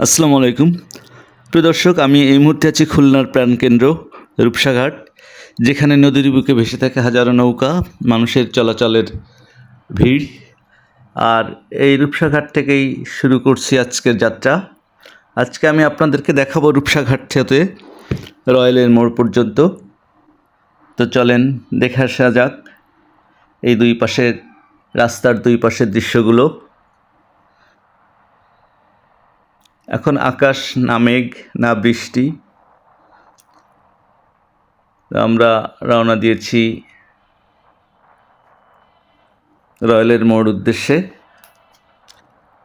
আসসালামু আলাইকুম। প্রিয় দর্শক, আমি এই মুহূর্তে আছি খুলনার প্রাণকেন্দ্র রূপসাঘাট, যেখানে নদীর বুকে ভেসে থাকে হাজারো নৌকা, মানুষের চলাচলের ভিড়। আর এই রূপসাঘাট থেকেই শুরু করছি আজকের যাত্রা। আজকে আমি আপনাদেরকে দেখাবো রূপসাঘাট থেকে রয়্যালের মোড় পর্যন্ত। তো চলেন, দেখে আসা যাক এই দুই পাশের, রাস্তার দুই পাশের দৃশ্যগুলো। এখন আকাশ না মেঘ না বৃষ্টি। আমরা রওনা দিয়েছি রয়্যালের মোড় উদ্দেশ্যে।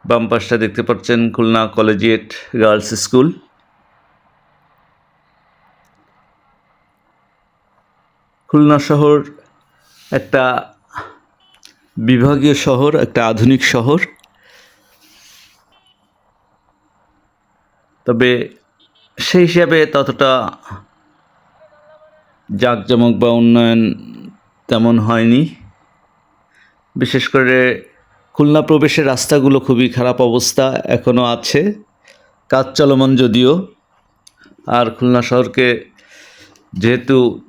বাম পাশটা দেখতে পাচ্ছেন Khulna collegiate girls school. Khulna শহর একটা বিভাগীয় শহর, একটা আধুনিক শহর। তবে সেই হিসাবে ততটা জাঁকজমক বা উন্নয়ন তেমন হয়নি। বিশেষ করে খুলনা প্রবেশের রাস্তাগুলো খুবই খারাপ অবস্থা এখনও আছে। কাজ চলমান যদিও। আর খুলনা শহরকে যেহেতু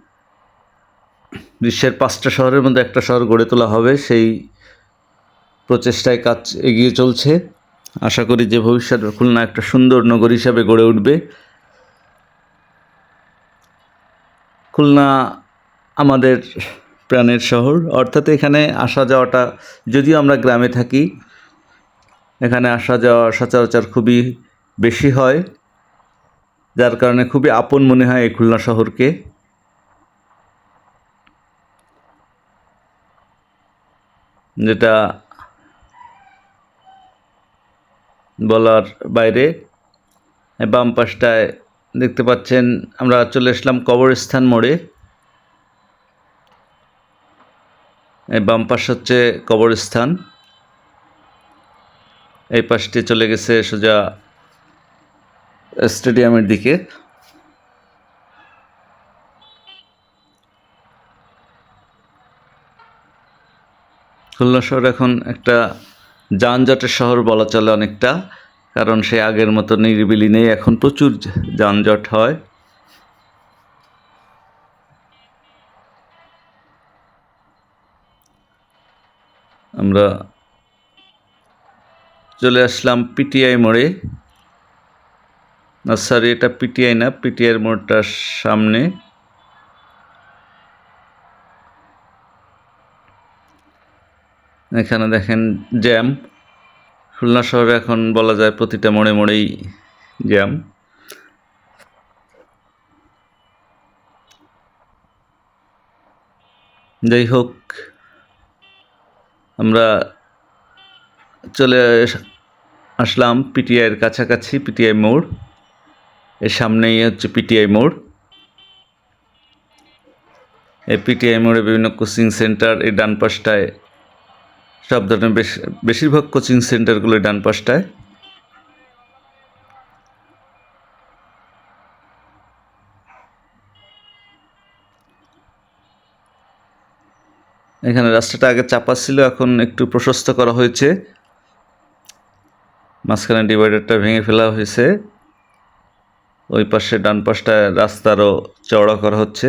বিশ্বের পাঁচটা শহরের মধ্যে একটা শহর গড়ে তোলা হবে, সেই প্রচেষ্টায় কাজ এগিয়ে চলছে। আশা করি যে ভবিষ্যতে খুলনা একটা সুন্দর নগর হিসাবে গড়ে উঠবে। খুলনা আমাদের প্রাণের শহর। অর্থাৎ এখানে আসা যাওয়াটা, যদিও আমরা গ্রামে থাকি, এখানে আসা যাওয়া সচরাচর খুবই বেশি হয়। যার কারণে খুবই আপন মনে হয় এই খুলনা শহরকে। যেটা বলার বাইরে। বাম পাশটায় দেখতে পাচ্ছেন, আমরা চলে আসলাম কবরস্থান মোড়ে। এই বাম পাশ হচ্ছে কবরস্থান। এই পাশটি চলে গেছে সোজা স্টেডিয়ামের দিকে। খুলনা শহর এখন একটা যানজটের শহর বলা চলে অনেকটা, কারণ সে আগের মতো নিরিবিলি নেই, এখন প্রচুর যানজট হয়। আমরা চলে আসলাম পিটিআই মোড়ে। না সরি এটা পিটিআই না পিটিআইয়ের মোড়টার সামনে। এখানে দেখেন জ্যাম। খুলনা শহরে এখন বলা যায় প্রতিটা মোড়ে মোড়েই জ্যাম। যাই হোক, আমরা চলে আসলাম পিটিআইয়ের কাছাকাছি, পিটিআই মোড়। এর সামনেই হচ্ছে পিটিআই মোড়। এই পিটিআই মোড়ে বিভিন্ন কোচিং সেন্টার, এই ডান পাশটায় সব ধরনের বেশ, বেশিরভাগ কোচিং সেন্টারগুলো ডান পাশটায়। এখানে রাস্তাটা আগে চাপা ছিল, এখন একটু প্রশস্ত করা হয়েছে। মাঝখানে ডিভাইডারটা ভেঙে ফেলা হয়েছে। ওই পাশে ডান পাশটা রাস্তারও চওড়া করা হচ্ছে।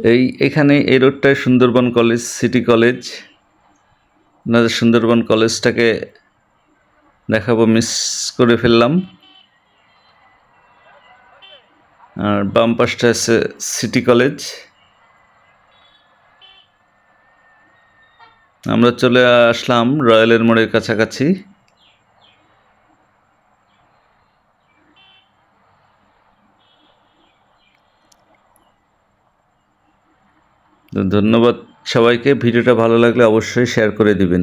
এই এখানে এই রোডটায় সুন্দরবন কলেজ, সিটি কলেজ আপনাদের সুন্দরবন কলেজটাকে দেখাবো মিস করে ফেললাম। আর বাম পাশটা আছে সিটি কলেজ। আমরা চলে আসলাম রয়্যালের মোড়ের কাছাকাছি। তো ধন্যবাদ সবাইকে। ভিডিওটা ভালো লাগলে অবশ্যই শেয়ার করে দিবেন।